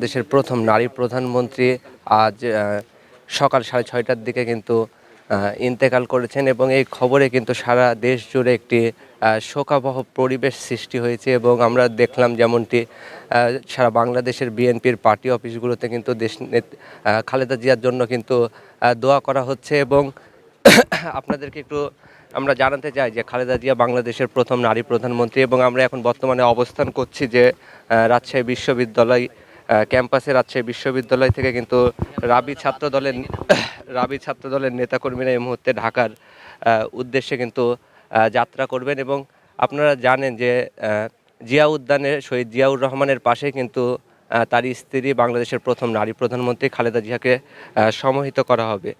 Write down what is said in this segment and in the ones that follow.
বাংলাদেশের প্রথম নারী প্রধানমন্ত্রী আজ সকাল সাড়ে ছয়টার দিকে কিন্তু ইন্তেকাল করেছেন এবং এই খবরে কিন্তু সারা দেশ জুড়ে একটি শোকাবহ পরিবেশ সৃষ্টি হয়েছে এবং আমরা দেখলাম যেমনটি সারা বাংলাদেশের বিএনপির পার্টি অফিসগুলোতে কিন্তু দেশ খালেদা জিয়ার জন্য কিন্তু দোয়া করা হচ্ছে এবং আপনাদেরকে একটু আমরা জানাতে চাই যে খালেদা জিয়া বাংলাদেশের প্রথম নারী প্রধানমন্ত্রী এবং আমরা এখন বর্তমানে অবস্থান করছি যে রাজশাহী বিশ্ববিদ্যালয় ক্যাম্পাসে রাজশাহী বিশ্ববিদ্যালয় থেকে কিন্তু রাবি ছাত্র দলের রাবি ছাত্র দলের নেতাকর্মীরা এই মুহূর্তে ঢাকার উদ্দেশ্যে কিন্তু যাত্রা করবেন এবং আপনারা জানেন যে জিয়া উদ্যানে শহীদ জিয়াউর রহমানের পাশে কিন্তু তার স্ত্রী বাংলাদেশের প্রথম নারী প্রধানমন্ত্রী খালেদা জিয়াকে সমাহিত করা হবে।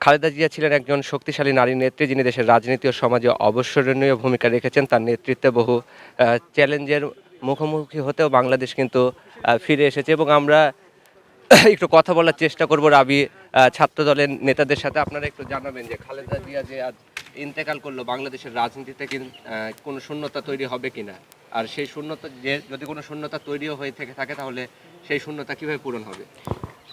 খালেদা জিয়া ছিলেন একজন শক্তিশালী নারী নেত্রী যিনি দেশের রাজনীতি ও সমাজে অবসরণীয় ভূমিকা রেখেছেন। তার নেতৃত্বে বহু চ্যালেঞ্জের মুখোমুখি হতেও বাংলাদেশ কিন্তু ফিরে এসেছে এবং আমরা একটু কথা বলার চেষ্টা করব রাবি ছাত্র দলের নেতাদের সাথে। আপনারা একটু জানাবেন যে খালেদা জিয়া যে আজ ইন্তেকাল করল বাংলাদেশের রাজনীতিতে কোনো শূন্যতা তৈরি হবে কিনা? আর সেই শূন্যতা যে, যদি কোনো শূন্যতা তৈরিও হয়ে থেকে থাকে, তাহলে সেই শূন্যতা কীভাবে পূরণ হবে?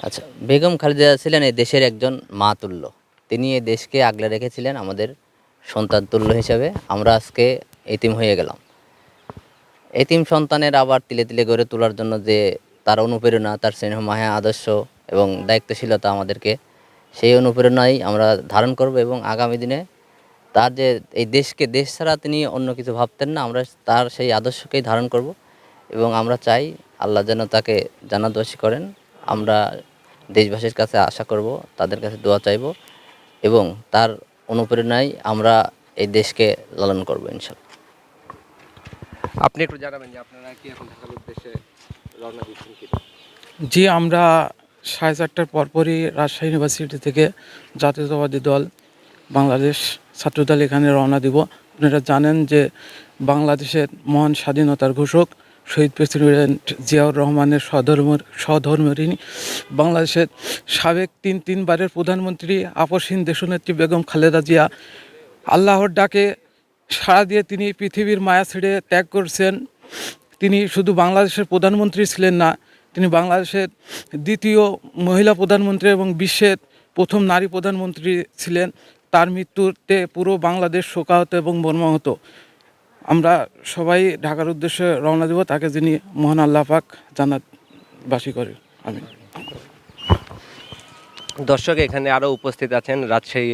আচ্ছা বেগম খালেদা ছিলেন এই দেশের একজন মা তুল্য। তিনি এই দেশকে আগলে রেখেছিলেন আমাদের সন্তান তুল্য হিসাবে। আমরা আজকে এতিম হয়ে গেলাম। এতিম সন্তানের আবার তিলে তিলে গড়ে তোলার জন্য যে তার অনুপ্রেরণা, তার স্নেহ, মায়া, আদর্শ এবং দায়িত্বশীলতা আমাদেরকে সেই অনুপ্রেরণাই আমরা ধারণ করব এবং আগামী দিনে তার যে এই দেশকে, দেশ ছাড়া তিনি অন্য কিছু ভাবতেন না, আমরা তার সেই আদর্শকেই ধারণ করব এবং আমরা চাই আল্লাহ যেন তাকে জানাদোষী করেন। আমরা দেশবাসীর কাছে আশা করব, তাদের কাছে দোয়া চাইব এবং তার অনুপ্রেরণায় আমরা এই দেশকে লালন করব ইনশাল্লাহ আপনি একটু জানাবেন যে আপনারা কি এখন ঢাকার উদ্দেশ্যে রওনা দিচ্ছেন কি জি, আমরা সাড়ে চারটার পরপরই রাজশাহী ইউনিভার্সিটি থেকে জাতীয়তাবাদী দল বাংলাদেশ ছাত্রদল এখানে রওনা দিব। আপনারা জানেন যে বাংলাদেশের মহান স্বাধীনতার ঘোষক শহীদ প্রেসিডেন্ট জিয়াউর রহমানের সধর্ম সধর্মরিনী বাংলাদেশের সাবেক তিন, তিনবারের প্রধানমন্ত্রী আপসহীন দেশনেত্রী বেগম খালেদা জিয়া আল্লাহর ডাকে সাড়া দিয়ে তিনি পৃথিবীর মায়া ছেড়ে ত্যাগ করছেন। তিনি শুধু বাংলাদেশের প্রধানমন্ত্রী ছিলেন না, তিনি বাংলাদেশের দ্বিতীয় মহিলা প্রধানমন্ত্রী এবং বিশ্বের প্রথম নারী প্রধানমন্ত্রী ছিলেন। তার মৃত্যুতে পুরো বাংলাদেশ শোকাহত এবং মর্মাহত। আমরা সবাই ঢাকার উদ্দেশ্যে রওনা দেব, তাকে যিনি মহান আল্লাহ পাক জানাতবাসী করে। আমি দর্শক, এখানে আরও উপস্থিত আছেন রাজশাহী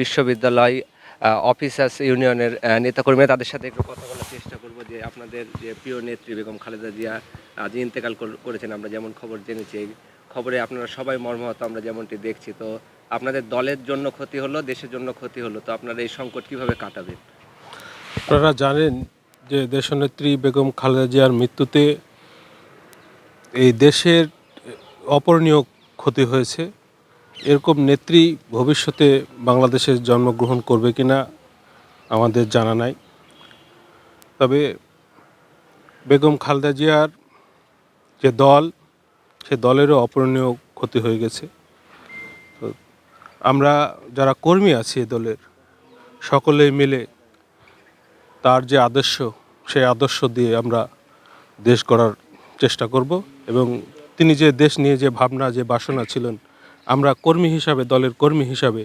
বিশ্ববিদ্যালয় অফিসার্স ইউনিয়নের নেতাকর্মীরা তাদের সাথে একটু কথা বলার চেষ্টা করব যে আপনাদের যে প্রিয় নেত্রী বেগম খালেদা জিয়া আজ ইন্তেকাল করেছেন, আমরা যেমন খবর জেনেছি খবরে আপনারা সবাই মর্মাহত, আমরা যেমনটি দেখছি, তো আপনাদের দলের জন্য ক্ষতি হলো, দেশের জন্য ক্ষতি হলো, তো আপনারা এই সংকট কীভাবে কাটাবেন? আপনারা জানেন যে দেশনেত্রী বেগম খালেদা জিয়ার মৃত্যুতে এই দেশের অপরণীয় ক্ষতি হয়েছে। এরকম নেত্রী ভবিষ্যতে বাংলাদেশে জন্মগ্রহণ করবে কিনা আমাদের জানা নাই। তবে বেগম খালদা জিয়ার যে দল, সে দলেরও অপূরণীয় ক্ষতি হয়ে গেছে। তো আমরা যারা কর্মী আছি এ দলের, সকলেই মিলে তার যে আদর্শ, সেই আদর্শ দিয়ে আমরা দেশ গড়ার চেষ্টা করব এবং তিনি যে দেশ নিয়ে যে ভাবনা, যে বাসনা ছিলেন আমরা কর্মী হিসাবে দলের কর্মী হিসাবে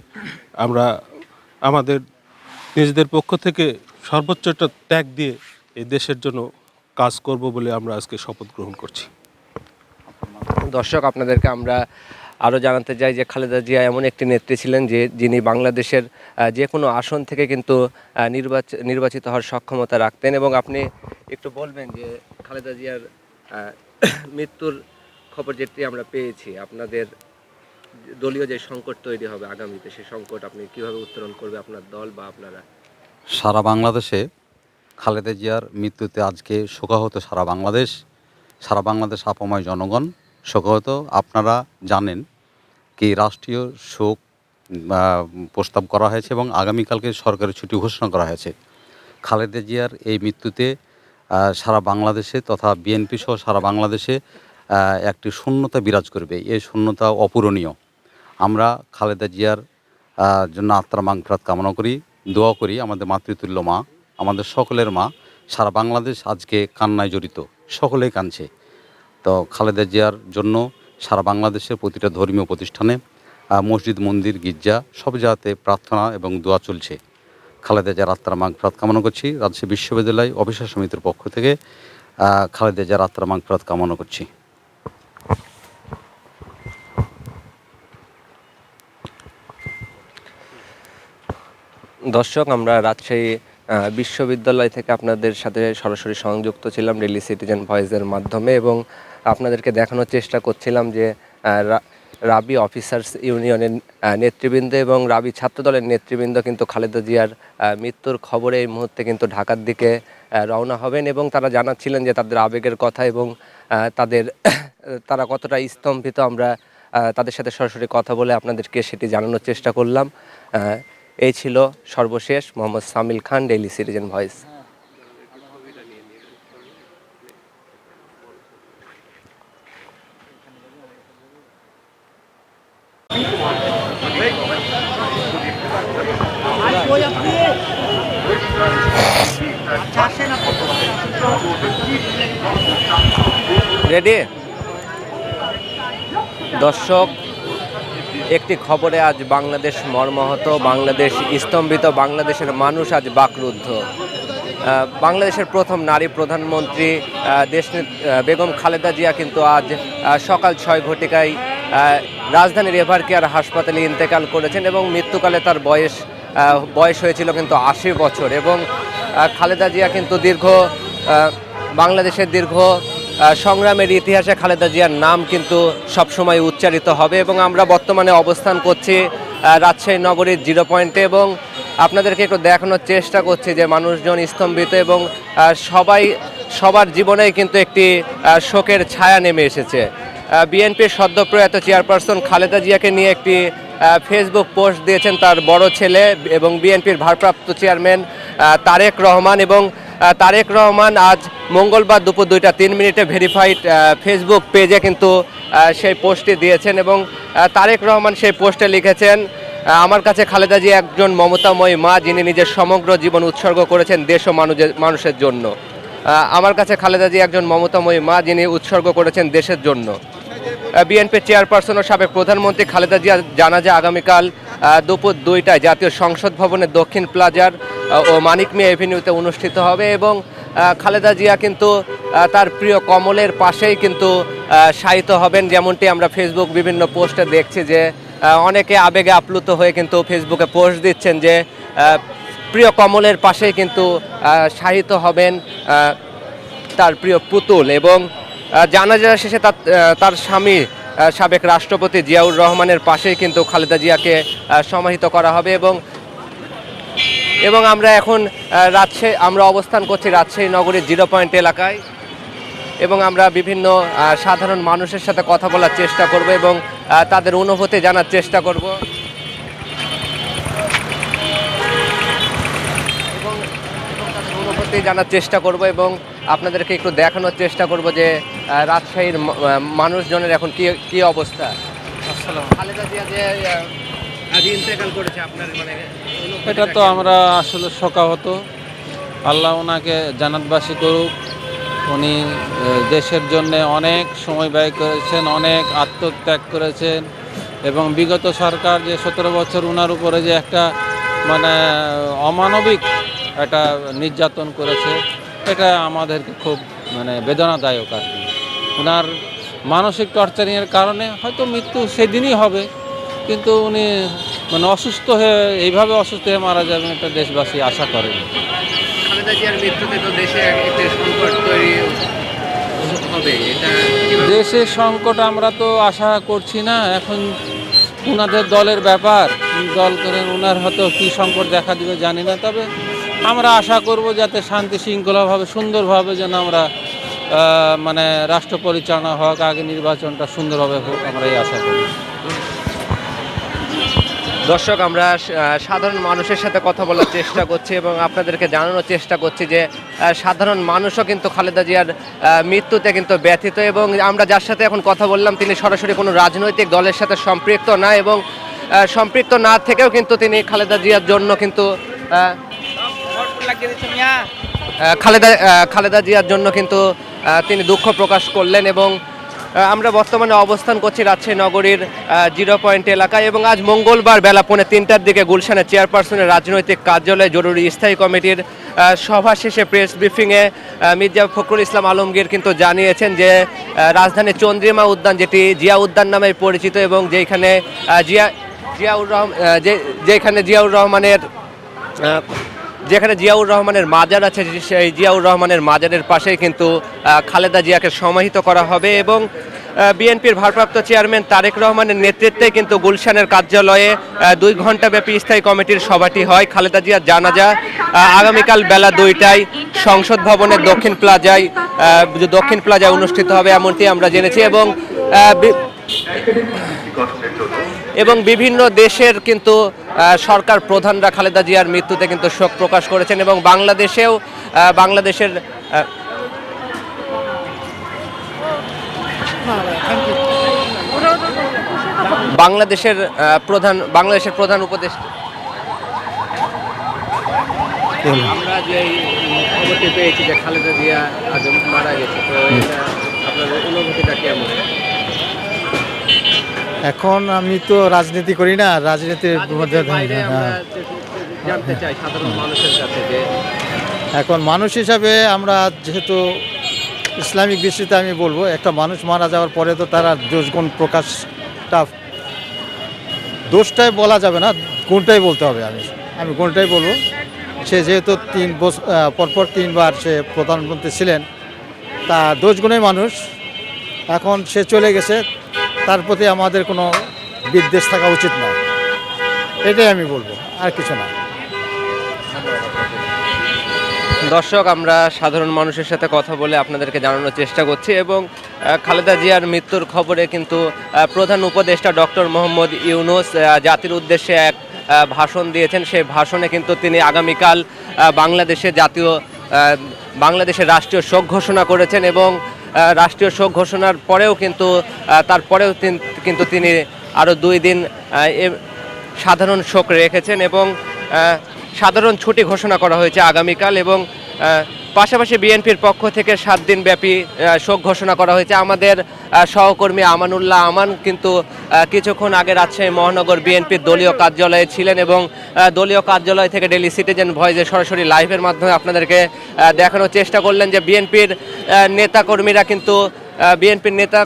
আমরা আমাদের নিজেদের পক্ষ থেকে সর্বোচ্চটা ত্যাগ দিয়ে এই দেশের জন্য কাজ করব বলে আমরা আজকে শপথ গ্রহণ করছি। দর্শক আপনাদেরকে আমরা আরও জানাতে চাই যে খালেদা জিয়া এমন একটি নেত্রী ছিলেন যে যিনি বাংলাদেশের যে কোনো আসন থেকে কিন্তু আহ, নির্বাচ- নির্বাচিত হওয়ার সক্ষমতা রাখতেন এবং আপনি একটু বলবেন যে খালেদা জিয়ার মৃত্যুর খবর যেটি আমরা পেয়েছি আপনাদের দলীয় যে সংকট তৈরি হবে আগামীতে, সেই সংকট আপনি কীভাবে উত্তরণ করবে আপনার দল বা আপনারা? সারা বাংলাদেশে খালেদা জিয়ার মৃত্যুতে আজকে শোকাহত সারা বাংলাদেশ। সারা বাংলাদেশ আপময় জনগণ, শোকাহত। আপনারা জানেন কি রাষ্ট্রীয় শোক প্রস্তাব করা হয়েছে এবং আগামীকালকে সরকারি ছুটি ঘোষণা করা হয়েছে। খালেদা জিয়ার এই মৃত্যুতে সারা বাংলাদেশে তথা বিএনপি সহ সারা বাংলাদেশে একটি শূন্যতা বিরাজ করবে। এই শূন্যতা অপূরণীয়। আমরা খালেদা জিয়ার জন্য আত্মার মাংফরাত কামনা করি, দোয়া করি আমাদের মাতৃতুল্য মা, আমাদের সকলের মা। সারা বাংলাদেশ আজকে কান্নায় জড়িত, সকলেই কাঁদছে। তো খালেদা জিয়ার জন্য সারা বাংলাদেশের প্রতিটা ধর্মীয় প্রতিষ্ঠানে মসজিদ, মন্দির, গির্জা, সব জায়গাতে প্রার্থনা এবং দোয়া চলছে। খালেদা জিয়ার আত্মার মাগফরাত কামনা করছি। রাজশাহী বিশ্ববিদ্যালয় অফিসার সমিতির পক্ষ থেকে খালেদা জিয়ার আত্মার মাগফরাত কামনা করছি। দর্শক, আমরা রাজশাহী বিশ্ববিদ্যালয় থেকে আপনাদের সাথে সরাসরি সংযুক্ত ছিলাম ডেলি সিটিজেন ভয়েসের মাধ্যমে এবং আপনাদেরকে দেখানোর চেষ্টা করছিলাম যে রাবি অফিসার্স ইউনিয়নের নেতৃবৃন্দ এবং রাবি ছাত্রদলের নেতৃবৃন্দ কিন্তু খালেদা জিয়ার মৃত্যুর খবরে এই মুহূর্তে কিন্তু ঢাকার দিকে রওনা হবেন এবং তারা জানাচ্ছিলেন যে তাদের আবেগের কথা এবং তাদের, তারা কতটা স্তম্ভিত আমরা তাদের সাথে সরাসরি কথা বলে আপনাদেরকে সেটি জানানোর চেষ্টা করলাম। এই ছিল সর্বশেষ Mohammad Samil Khan daily citizen voice ready দর্শক একটি খবরে আজ বাংলাদেশ মর্মাহত বাংলাদেশ স্তম্ভিত বাংলাদেশের মানুষ আজ বাকরুদ্ধ। বাংলাদেশের প্রথম নারী প্রধানমন্ত্রী আহ, বেগম খালেদা জিয়া কিন্তু আজ সকাল ছয় ঘটিকায় রাজধানীর এভার কেয়ার হাসপাতালে ইন্তেকাল করেছেন এবং মৃত্যুকালে তার বয়স বয়স হয়েছিল কিন্তু আশি বছর এবং খালেদা জিয়া কিন্তু দীর্ঘ বাংলাদেশের দীর্ঘ সংগ্রামের ইতিহাসে খালেদা জিয়ার নাম কিন্তু সবসময় উচ্চারিত হবে এবং আমরা বর্তমানে অবস্থান করছি রাজশাহী নগরীর জিরো পয়েন্টে এবং আপনাদেরকে একটু দেখানোর চেষ্টা করছি যে মানুষজন স্তম্ভিত এবং সবাই, সবার জীবনেই কিন্তু একটি শোকের ছায়া নেমে এসেছে। বিএনপির সদ্যপ্রয়াত চেয়ারপারসন খালেদা জিয়াকে নিয়ে একটি ফেসবুক পোস্ট দিয়েছেন তার বড় ছেলে এবং বিএনপির ভারপ্রাপ্ত চেয়ারম্যান তারেক রহমান এবং তারেক রহমান আজ মঙ্গলবার দুপুর দুইটা তিন মিনিটে ভেরিফাইড ফেসবুক পেজে কিন্তু সেই পোস্টটি দিয়েছেন এবং তারেক রহমান সেই পোস্টে লিখেছেন আমার কাছে খালেদা জি একজন মমতাময়ী মা, যিনি নিজের সমগ্র জীবন উৎসর্গ করেছেন দেশ ও মানুষের মানুষের জন্য। আমার কাছে খালেদা জি একজন মমতাময়ী মা, যিনি উৎসর্গ করেছেন দেশের জন্য। বিএনপির চেয়ারপারসন ও সাবেক প্রধানমন্ত্রী খালেদা জিয়া জানাজা আগামীকাল দুপুর দুইটায় জাতীয় সংসদ ভবনের দক্ষিণ প্লাজার ও মানিক মিয়া এভিনিউতে অনুষ্ঠিত হবে এবং খালেদা জিয়া কিন্তু তার প্রিয় কমলের পাশেই কিন্তু শায়িত হবেন। যেমনটি আমরা ফেসবুক বিভিন্ন পোস্টে দেখছি যে অনেকে আবেগে আপ্লুত হয়ে কিন্তু ফেসবুকে পোস্ট দিচ্ছেন যে প্রিয় কমলের পাশেই কিন্তু শায়িত হবেন তার প্রিয় পুতুল এবং জানাজা শেষে তার তার স্বামী সাবেক রাষ্ট্রপতি জিয়াউর রহমানের পাশেই কিন্তু খালেদা জিয়াকে সমাহিত করা হবে এবং এবং আমরা এখন রাজশাহী আমরা অবস্থান করছি রাজশাহী নগরীর জিরো পয়েন্ট এলাকায় এবং আমরা বিভিন্ন সাধারণ মানুষের সাথে কথা বলার চেষ্টা করব এবং তাদের অনুভূতি জানার চেষ্টা করব। এবং তাদের অনুভূতি জানার চেষ্টা করব এবং আপনাদেরকে একটু দেখানোর চেষ্টা করব যে রাজশাহীর মানুষজনের এখন কি কি অবস্থা। খালেদা জিয়া যে আজ ইন্তেকাল করেছে আপনার মানে এটা তো আমরা আসলে শোকাহত। আল্লাহ ওনাকে জানাতবাসী করুক। উনি দেশের জন্য অনেক সময় ব্যয় করেছেন, অনেক আত্মত্যাগ করেছেন এবং বিগত সরকার যে সতেরো বছর ওনার উপরে যে একটা মানে অমানবিক একটা নির্যাতন করেছে, এটা আমাদেরকে খুব মানে বেদনাদায়ক আর কি। ওনার মানসিক টর্চারিংয়ের কারণে হয়তো মৃত্যু সেদিনই হবে, কিন্তু উনি মানে অসুস্থ হয়ে এইভাবে অসুস্থ হয়ে মারা যাবেন এটা দেশবাসী আশা করেন খালেদা জিয়ার মৃত্যুতে তো দেশে সংকট তৈরি হবে এটা কীভাবে? দেশে সংকট আমরা তো আশা করছি না এখন ওনাদের দলের ব্যাপার দল করেন ওনার হয়তো কী সংকট দেখা দিবে জানি না তবে আমরা আশা করব যাতে শান্তি শৃঙ্খলাভাবে সুন্দরভাবে যেন আমরা মানে রাষ্ট্র পরিচালনা হোক আগে নির্বাচনটা সুন্দরভাবে হোক আমরা এই আশা করি। দর্শক, আমরা সাধারণ মানুষের সাথে কথা বলার চেষ্টা করছি এবং আপনাদেরকে জানানোর চেষ্টা করছি যে সাধারণ মানুষও কিন্তু খালেদা জিয়ার মৃত্যুতে কিন্তু ব্যথিত এবং আমরা যার সাথে এখন কথা বললাম তিনি সরাসরি কোনো রাজনৈতিক দলের সাথে সম্পৃক্ত না এবং সম্পৃক্ত না থেকেও কিন্তু তিনি খালেদা জিয়ার জন্য কিন্তু খালেদা খালেদা জিয়ার জন্য কিন্তু তিনি দুঃখ প্রকাশ করলেন এবং আমরা বর্তমানে অবস্থান করছি রাজশাহী নগরীর জিরো পয়েন্ট এলাকায় এবং আজ মঙ্গলবার বেলা পৌনে তিনটার দিকে গুলশানের চেয়ারপারসনের রাজনৈতিক কার্যালয়ে জরুরি স্থায়ী কমিটির সভা শেষে প্রেস ব্রিফিংয়ে মির্জা ফখরুল ইসলাম আলমগীর কিন্তু জানিয়েছেন যে রাজধানীর চন্দ্রিমা উদ্যান যেটি জিয়া উদ্যান নামে পরিচিত এবং যেখানে জিয়া, জিয়াউর রহমান যে, যেখানে জিয়াউর রহমানের যেখানে জিয়াউর রহমানের মাজার আছে, সেই জিয়াউর রহমানের মাজারের পাশেই কিন্তু খালেদা জিয়াকে সমাহিত করা হবে এবং বিএনপির ভারপ্রাপ্ত চেয়ারম্যান তারেক রহমানের নেতৃত্বে কিন্তু গুলশানের কার্যালয়ে দুই ঘণ্টা ব্যাপী স্থায়ী কমিটির সভাটি হয়। খালেদা জিয়ার জানাজা আগামীকাল বেলা দুইটায় সংসদ ভবনের দক্ষিণ প্লাজায় দক্ষিণ প্লাজায় অনুষ্ঠিত হবে এমনটি আমরা জেনেছি এবং এবং বিভিন্ন দেশের কিন্তু সরকার প্রধানরা খালেদা জিয়ার মৃত্যুতে কিন্তু শোক প্রকাশ করেছেন এবং বাংলাদেশেও বাংলাদেশের বাংলাদেশের প্রধান বাংলাদেশের প্রধান উপদেষ্টা আমরা যে খবরটি পেয়েছি যে খালেদা জিয়া আজ মারা গেছে তো অনুভূতিটা কেমন এখন আমি তো রাজনীতি করি না রাজনীতির হ্যাঁ। জানতে চাই সাধারণ মানুষের কাছে যে এখন মানুষ হিসাবে আমরা যেহেতু ইসলামিক দৃষ্টিতে আমি বলব, একটা মানুষ মারা যাওয়ার পরে তো তারা দোষগুণ প্রকাশটা দোষটাই বলা যাবে না, গুণটাই বলতে হবে আমি। আমি গুণটাই বলব, সে যেহেতু তিন বছর পরপর তিনবার সে প্রধানমন্ত্রী ছিলেন, তা দোষ গুণের মানুষ। এখন সে চলে গেছে, তার প্রতি আমাদের কোনো বিদ্বেষ থাকা উচিত নয়। এটাই আমি বলব, আর কিছু না। দর্শক আমরা সাধারণ মানুষের সাথে কথা বলে আপনাদেরকে জানানোর চেষ্টা করছি এবং খালেদা জিয়ার মৃত্যুর খবরে কিন্তু প্রধান উপদেষ্টা ডক্টর মোহাম্মদ ইউনুস জাতির উদ্দেশ্যে এক ভাষণ দিয়েছেন। সেই ভাষণে কিন্তু তিনি আগামীকাল আহ, বাংলাদেশে জাতীয় বাংলাদেশের রাষ্ট্রীয় শোক ঘোষণা করেছেন এবং রাষ্ট্রীয় শোক ঘোষণার পরেও কিন্তু তারপরেও কিন্তু তিনি আরও দুই দিন সাধারণ শোক রেখেছেন এবং সাধারণ ছুটি ঘোষণা করা হয়েছে আগামীকাল এবং পাশাপাশি বিএনপির পক্ষ থেকে সাত দিন ব্যাপী শোক ঘোষণা করা হয়েছে। আমাদের সহকর্মী আমানুল্লাহ আমান কিন্তু কিছুক্ষণ আগে রাজশাহী মহানগর বিএনপির দলীয় কার্যালয়ে ছিলেন এবং দলীয় কার্যালয় থেকে ডেলি সিটিজেন ভয়েসে সরাসরি লাইভের মাধ্যমে আপনাদেরকে দেখানোর চেষ্টা করলেন যে বিএনপির নেতাকর্মীরা কিন্তু বিএনপির নেতা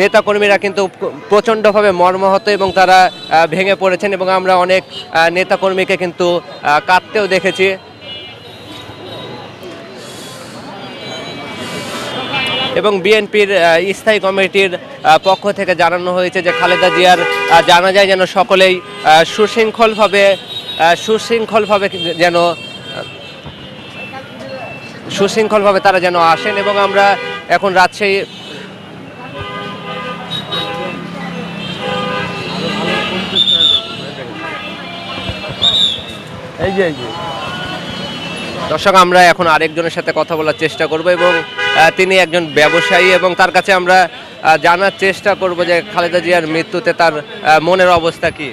নেতাকর্মীরা কিন্তু প্রচণ্ডভাবে মর্মাহত এবং তারা ভেঙে পড়েছেন এবং আমরা অনেক নেতাকর্মীকে কিন্তু কাঁদতেও দেখেছি। এবং বিএনপির স্থায়ী কমিটির পক্ষ থেকে জানানো হয়েছে যে খালেদা জিয়ার জানা যায় যেন সকলেই সুশৃঙ্খলভাবে সুশৃঙ্খলভাবে যেন, সুশৃঙ্খলভাবে তারা যেন আসেন এবং আমরা এখন রাজশাহী এই যে এই যে। দর্শক আমরা এখন আরেকজনের সাথে কথা বলার চেষ্টা করব এবং তিনি একজন ব্যবসায়ী এবং তার কাছে আমরা জানার চেষ্টা করব যে খালেদা জিয়ার মৃত্যুতে তার মনের অবস্থা কি।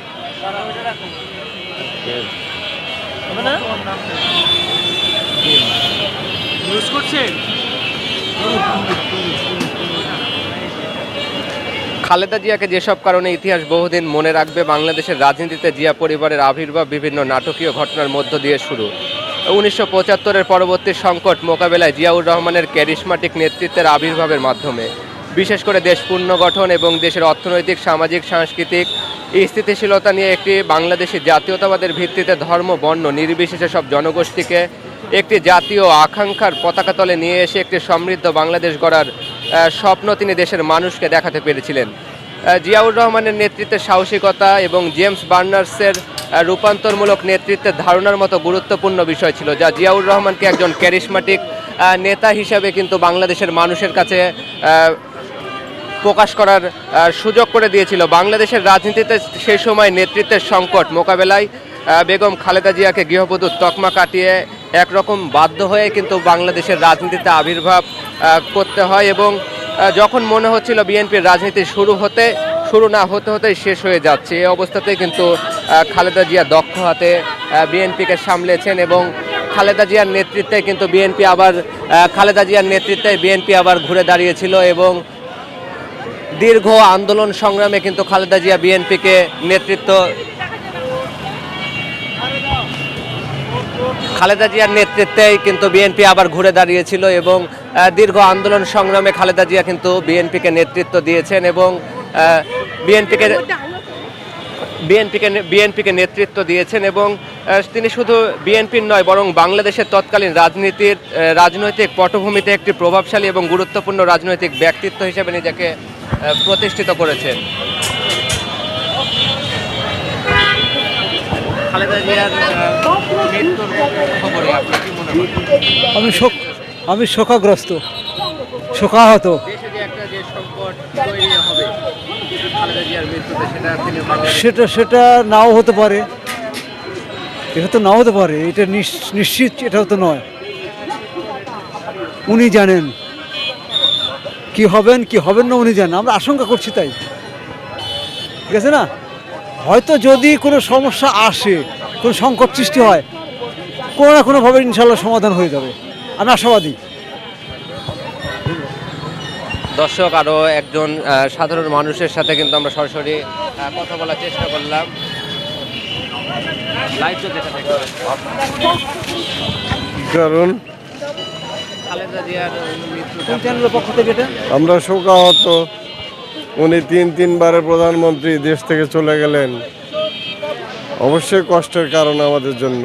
খালেদা জিয়াকে যেসব কারণে ইতিহাস বহুদিন মনে রাখবে, বাংলাদেশের রাজনীতিতে জিয়া পরিবারের আবির্ভাব বিভিন্ন নাটকীয় ঘটনার মধ্য দিয়ে শুরু। উনিশশো পঁচাত্তরের পরবর্তী সংকট মোকাবেলায় জিয়াউর রহমানের ক্যারিসমাটিক নেতৃত্বের আবির্ভাবের মাধ্যমে। বিশেষ করে দেশ পুনর্গঠন এবং দেশের অর্থনৈতিক, সামাজিক, সাংস্কৃতিক স্থিতিশীলতা নিয়ে একটি বাংলাদেশি জাতীয়তাবাদের ভিত্তিতে ধর্ম, বর্ণ নির্বিশেষে সব জনগোষ্ঠীকে একটি জাতীয় আকাঙ্ক্ষার পতাকা তলে নিয়ে এসে একটি সমৃদ্ধ বাংলাদেশ গড়ার স্বপ্ন তিনি দেশের মানুষকে দেখাতে পেরেছিলেন। জিয়াউর রহমানের নেতৃত্বে সাহসিকতা এবং জেমস বার্নার্সের রূপান্তরমূলক নেতৃত্বের ধারণার মতো গুরুত্বপূর্ণ বিষয় ছিল, যা জিয়াউর রহমানকে একজন ক্যারিসমাটিক নেতা হিসাবে কিন্তু বাংলাদেশের মানুষের কাছে প্রকাশ করার সুযোগ করে দিয়েছিল। বাংলাদেশের রাজনীতিতে সেই সময় নেতৃত্বের সংকট মোকাবেলায় বেগম খালেদা জিয়াকে গৃহবধূর তকমা কাটিয়ে একরকম বাধ্য হয়ে কিন্তু বাংলাদেশের রাজনীতিতে আবির্ভাব করতে হয় এবং যখন মনে হচ্ছিল বিএনপির রাজনীতি শুরু হতে, শুরু না হতে হতেই শেষ হয়ে যাচ্ছে, এই অবস্থাতে কিন্তু খালেদা জিয়া দক্ষ হাতে বিএনপিকে সামলেছেন এবং খালেদা জিয়ার নেতৃত্বে কিন্তু বিএনপি আবার খালেদা জিয়ার নেতৃত্বে বিএনপি আবার ঘুরে দাঁড়িয়েছিল এবং দীর্ঘ আন্দোলন সংগ্রামে কিন্তু খালেদা জিয়া বিএনপিকে নেতৃত্ব খালেদা জিয়ার নেতৃত্বেই কিন্তু বিএনপি আবার ঘুরে দাঁড়িয়েছিল এবং দীর্ঘ আন্দোলন সংগ্রামে খালেদা জিয়া কিন্তু বিএনপিকে নেতৃত্ব দিয়েছেন এবং বিএনপিকে বিএনপিকে বিএনপিকে নেতৃত্ব দিয়েছেন এবং তিনি শুধু বিএনপির নয়, বরং বাংলাদেশের তৎকালীন রাজনীতির রাজনৈতিক পটভূমিতে একটি প্রভাবশালী এবং গুরুত্বপূর্ণ রাজনৈতিক ব্যক্তিত্ব হিসেবে নিজেকে প্রতিষ্ঠিত করেছেন। খালেদা জিয়ার খবরে আপনি কি মনে করেন আমি শোক আমি শোকাগ্রস্ত শোকাহত। সেটা সেটা নাও হতে পারে। এটা তো নাও হতে পারে এটা নিশ- নিশ্চিত এটাও তো নয়। উনি জানেন কি হবেন কি হবেন না উনি জানেন আমরা আশঙ্কা করছি তাই। ঠিক আছে না? হয়তো যদি কোনো সমস্যা আসে কোনো সংকট সৃষ্টি হয় কোনো না কোনোভাবে ইনশাল্লাহ সমাধান হয়ে যাবে। আমি আশাবাদী। দর্শক আরও একজন সাধারণ মানুষের সাথে কিন্তু আমরা সরাসরি কথা বলার চেষ্টা করলাম। কারণ আমরা শোকাহত। উনি তিন তিনবারের প্রধানমন্ত্রী দেশ থেকে চলে গেলেন। অবশ্যই কষ্টের কারণ আমাদের জন্য?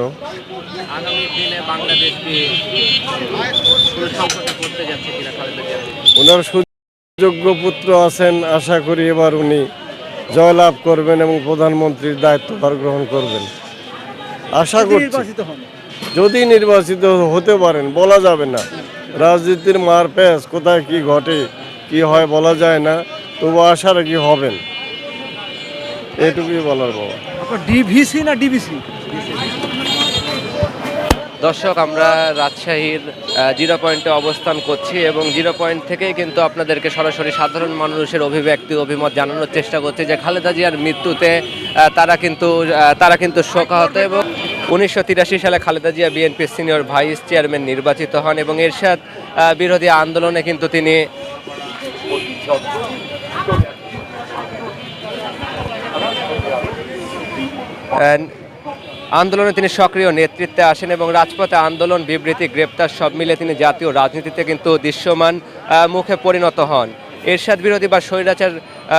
ওনার সুযোগ্য পুত্র আছেন আশা করি এবার উনি জয়লাভ করবেন এবং প্রধানমন্ত্রীর দায়িত্বভার গ্রহণ করবেন। আশা করছি। যদি নির্বাচিত হতে পারেন বলা যাবে না। রাজনীতির মার প্যাঁচ কোথায় কি ঘটে কি হয় বলা যায় না। তবু আশা রাখি হবেন। এটুকুই বলার বাবা। ডিভিসি না ডিবিসি দর্শক আমরা রাজশাহীর জিরো পয়েন্টে অবস্থান করছি এবং জিরো পয়েন্ট থেকেই কিন্তু আপনাদেরকে সরাসরি সাধারণ মানুষের অভিব্যক্তি অভিমত জানানোর চেষ্টা করছি যে খালেদা জিয়ার মৃত্যুতে তারা কিন্তু তারা কিন্তু শোকাহত এবং উনিশশো তিরাশি সালে খালেদা জিয়া বিএনপির সিনিয়র ভাইস চেয়ারম্যান নির্বাচিত হন এবং এরশাদ বিরোধী আন্দোলনে কিন্তু তিনি আন্দোলনে তিনি সক্রিয় নেতৃত্বে আসেন এবং রাজপথে আন্দোলন, বিবৃতি, গ্রেপ্তার সব মিলে তিনি জাতীয় রাজনীতিতে কিন্তু দৃশ্যমান মুখে পরিণত হন। এরশাদ বিরোধী বা স্বৈরাচার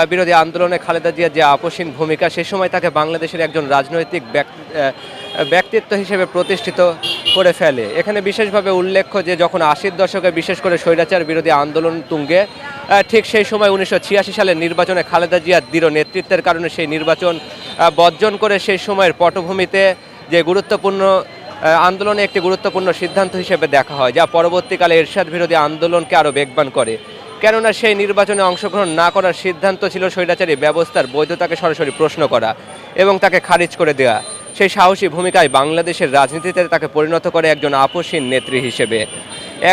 বিরোধী আন্দোলনে খালেদা জিয়ার যে আপসীন ভূমিকা, সে সময় তাকে বাংলাদেশের একজন রাজনৈতিক ব্যক- ব্যক্তিত্ব হিসেবে প্রতিষ্ঠিত করে ফেলে। এখানে বিশেষভাবে উল্লেখ্য যে, যখন আশির দশকে বিশেষ করে স্বৈরাচার বিরোধী আন্দোলন তুঙ্গে ঠিক সেই সময় উনিশশো ছিয়াশি সালের নির্বাচনে খালেদা জিয়ার দৃঢ় নেতৃত্বের কারণে সেই নির্বাচন বর্জন করে সেই সময়ের পটভূমিতে যে গুরুত্বপূর্ণ আন্দোলনে একটি গুরুত্বপূর্ণ সিদ্ধান্ত হিসেবে দেখা হয়, যা পরবর্তীকালে এরশাদ বিরোধী আন্দোলনকে আরও বেগবান করে। কেননা সেই নির্বাচনে অংশগ্রহণ না করার সিদ্ধান্ত ছিল স্বৈরাচারী ব্যবস্থার বৈধতাকে সরাসরি প্রশ্ন করা এবং তাকে খারিজ করে দেওয়া। সেই সাহসী ভূমিকায় বাংলাদেশের রাজনীতিতে তাকে পরিণত করে একজন আপসীন নেত্রী হিসেবে।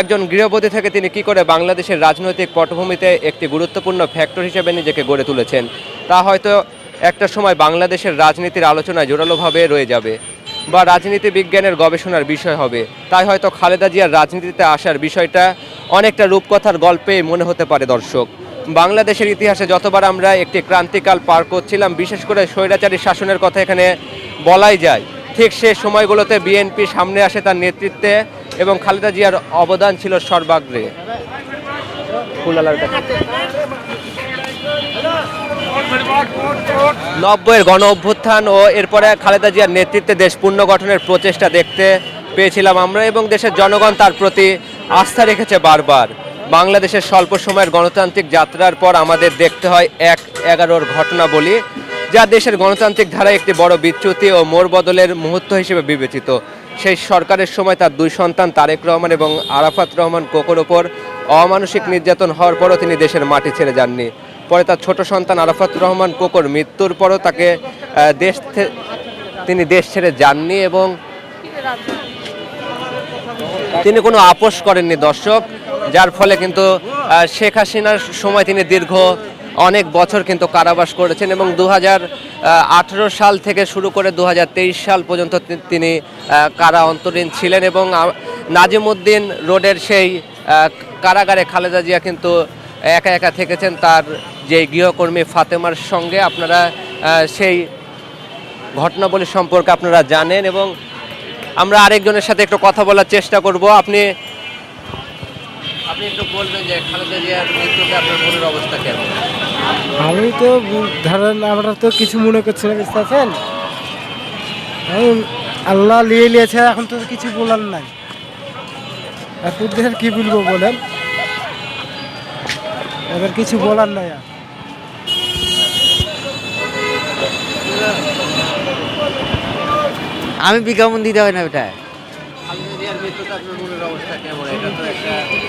একজন গৃহবধূ থেকে তিনি কি করে বাংলাদেশের রাজনৈতিক পটভূমিতে একটি গুরুত্বপূর্ণ ফ্যাক্টর হিসেবে নিজেকে গড়ে তুলেছেন, তা হয়তো একটা সময় বাংলাদেশের রাজনীতির আলোচনায় জোরালোভাবে রয়ে যাবে বা রাজনীতি বিজ্ঞানের গবেষণার বিষয় হবে। তাই হয়তো খালেদা জিয়ার রাজনীতিতে আসার বিষয়টা অনেকটা রূপকথার গল্পে মনে হতে পারে দর্শক। বাংলাদেশের ইতিহাসে যতবার আমরা একটি ক্রান্তিকাল পার করছিলাম, বিশেষ করে স্বৈরাচারী শাসনের কথা এখানে বলাই যায়। ঠিক সে সময়গুলোতে বিএনপি সামনে আসে তার নেতৃত্বে এবং খালেদা জিয়ার অবদান ছিল সর্বাগ্রে। নব্বইয়ের গণ অভ্যুত্থান ও এরপরে খালেদা জিয়ার নেতৃত্বে দেশ পুনর্গঠনের প্রচেষ্টা দেখতে পেয়েছিলাম আমরা এবং দেশের জনগণ তার প্রতি আস্থা রেখেছে বারবার। বাংলাদেশের স্বল্প সময়ের গণতান্ত্রিক যাত্রার পর আমাদের দেখতে হয় এক এগারোর ঘটনা বলি যা দেশের গণতান্ত্রিক ধারায় একটি বড় বিচ্যুতি ও মোর বদলের মুহূর্ত হিসেবে বিবেচিত। সেই সরকারের সময় তার দুই সন্তান তারেক রহমান এবং আরাফাত রহমান কোকোর ওপর অমানসিক নির্যাতন হওয়ার পরও তিনি দেশের মাটি ছেড়ে যাননি। পরে তার ছোট সন্তান আরাফাত রহমান কোকর মৃত্যুর পরও তাকে দেশ তিনি দেশ ছেড়ে যাননি এবং তিনি কোনো আপোষ করেননি দর্শক, যার ফলে কিন্তু শেখ হাসিনার সময় তিনি দীর্ঘ অনেক বছর কিন্তু কারাবাস করেছেন এবং দু সাল থেকে শুরু করে দু হাজার তেইশ সাল পর্যন্ত তিনি কারা অন্তরীণ ছিলেন এবং নাজিমুদ্দিন রোডের সেই কারাগারে খালেদা জিয়া কিন্তু একা একা থেকেছেন তার যে গৃহকর্মী ফাতেমার সঙ্গে। আপনারা সেই ঘটনাবলী সম্পর্কে আপনারা জানেন এবং আমরা আরেকজনের সাথে একটু কথা বলার চেষ্টা করব। আপনি আপনি একটু বলবেন যে খালেদা জিয়ার মৃত্যুতে আপনার মনের অবস্থা কেমন? আমি তো ধরেন আমরা তো কিছু মনে করছি না বুঝতে পারছেন? এখন আল্লাহ নিয়ে নিয়েছে এখন তো কিছু বলার নাই। এখন কি বলব বলেন? এবার কিছু বলার নাই আর। আমি বিজ্ঞাপন দিতে হয় না এটা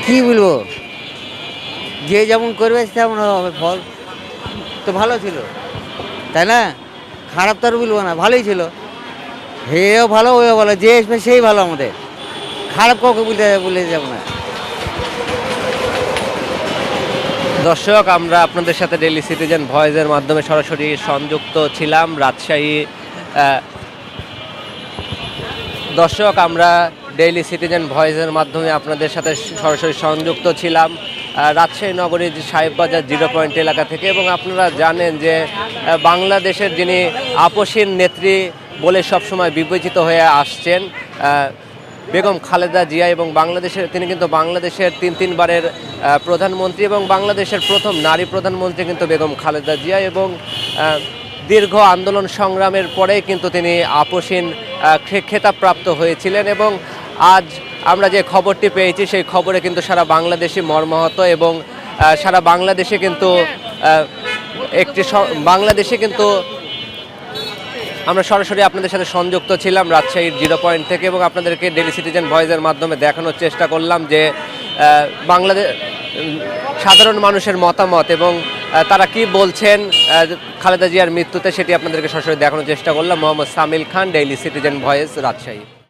কি বলব? যে যেমন করবে তেমন হবে, ফল। তো ভালো ছিল। তাই না? খারাপ তো আর বলব না, ভালোই ছিল। হেও ভালো, ওও ভালো, যে আসবে সেই ভালো আমাদের। খারাপ কাউকে বলতে বলে যাব না। দর্শক, আমরা আপনাদের সাথে ডেলি সিটিজেন ভয়েসের মাধ্যমে সরাসরি সংযুক্ত ছিলাম রাজশাহী দর্শক, আমরা ডেইলি সিটিজেন ভয়েসের মাধ্যমে আপনাদের সাথে সরাসরি সংযুক্ত ছিলাম। রাজশাহী নগরীর সাহেববাজার জিরো পয়েন্ট এলাকা থেকে। এবং আপনারা জানেন যে বাংলাদেশের যিনি আপসীন নেত্রী বলে সবসময় বিবেচিত হয়ে আসছেন বেগম খালেদা জিয়া এবং বাংলাদেশের, তিনি কিন্তু বাংলাদেশের তিন তিনবারের প্রধানমন্ত্রী এবং বাংলাদেশের প্রথম নারী প্রধানমন্ত্রী কিন্তু বেগম খালেদা জিয়া এবং দীর্ঘ আন্দোলন সংগ্রামের পরেই কিন্তু তিনি আপসীন খেতাবপ্রাপ্ত হয়েছিলেন এবং আজ আমরা যে খবরটি পেয়েছি, সেই খবরে কিন্তু সারা বাংলাদেশি মর্মাহত এবং সারা বাংলাদেশে কিন্তু একটি বাংলাদেশে কিন্তু আমরা সরাসরি আপনাদের সাথে সংযুক্ত ছিলাম রাজশাহীর জিরো পয়েন্ট থেকে এবং আপনাদেরকে ডেলি সিটিজেন ভয়েসের মাধ্যমে দেখানোর চেষ্টা করলাম যে বাংলাদেশ সাধারণ মানুষের মতামত এবং তারা কি বলছেন খালেদা জিয়ার মৃত্যুতে সেটি আপনাদেরকে সরাসরি দেখানোর চেষ্টা করলাম। Mohammad Samil Khan daily citizen voice, Rajshahi.